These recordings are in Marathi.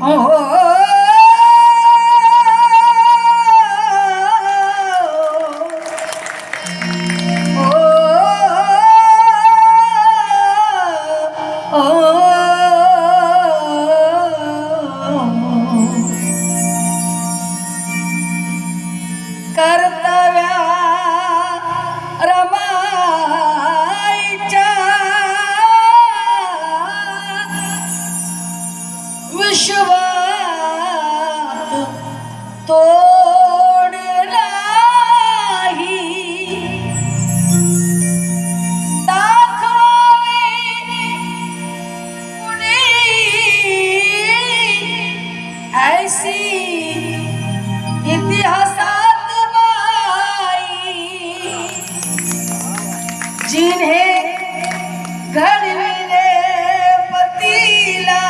oh जिन्हे घडविले पतीला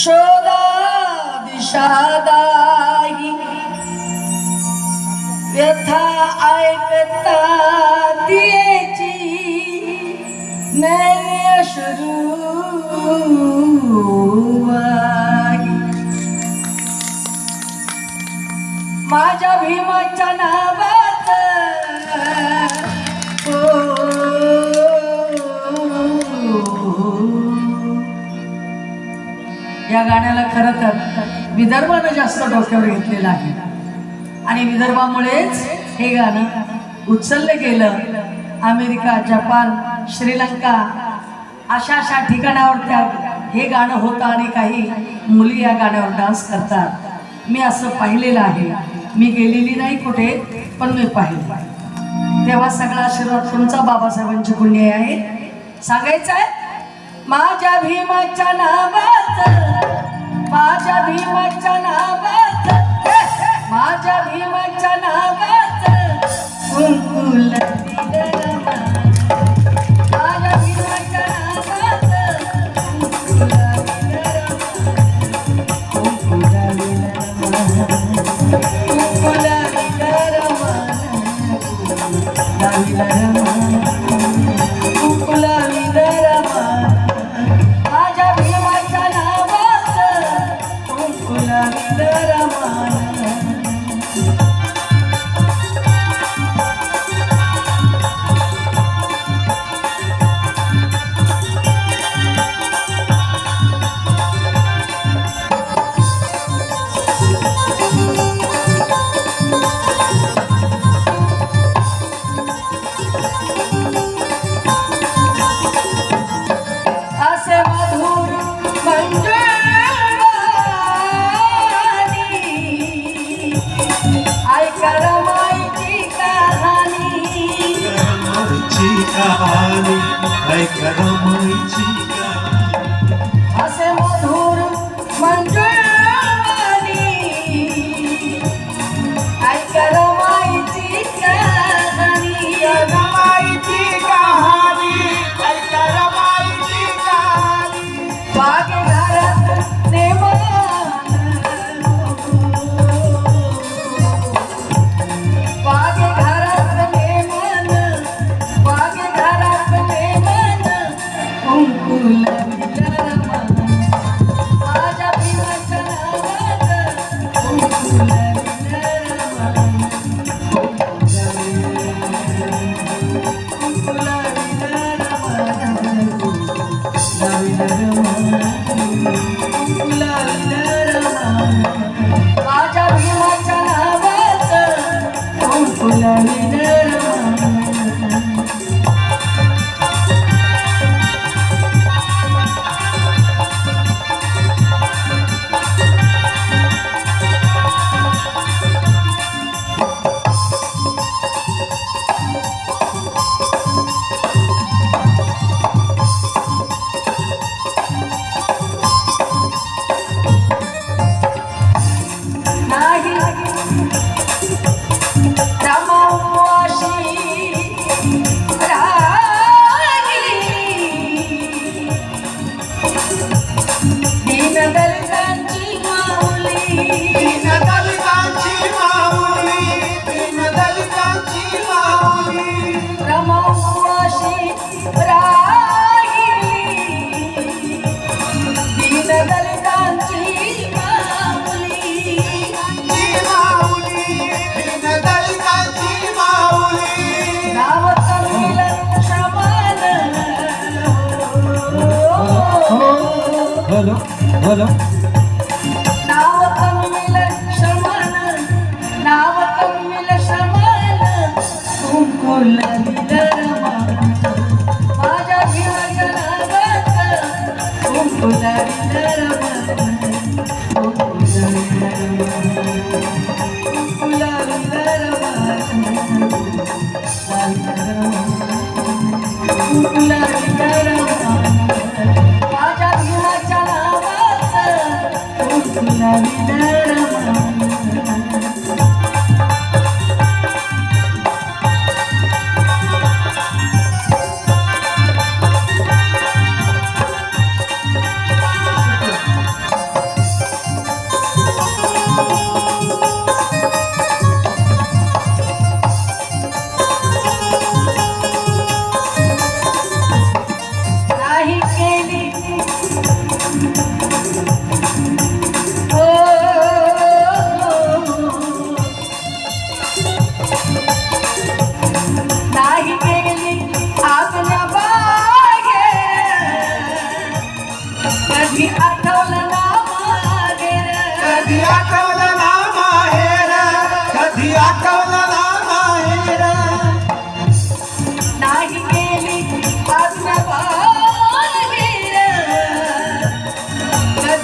शोधा दिशादाही व्यथा ऐकता तिची नैन्य माझ्या भीमाच्या नावात या गाण्याला खरं तर विदर्भानं जास्त डोक्यावर घेतलेलं आहे. आणि विदर्भामुळेच हे गाणं उचललं गेलं. अमेरिका जपान श्रीलंका अशा अशा ठिकाणावर त्या हे गाणं होतं आणि काही मुली या गाण्यावर डान्स करतात. मी असं पाहिलेलं आहे. मी गेलेली नाही कुठे पण मी पाहिलं. तेव्हा सगळा आशीर्वाद तुमचा बाबासाहेबांची पुण्य आहे. सांगायचं आहे माझ्या भीमाच्या नावात माझ्या भीमाच्या नावात माझ्या भीमाच्या नावात হলো হলো হলো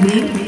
Navy.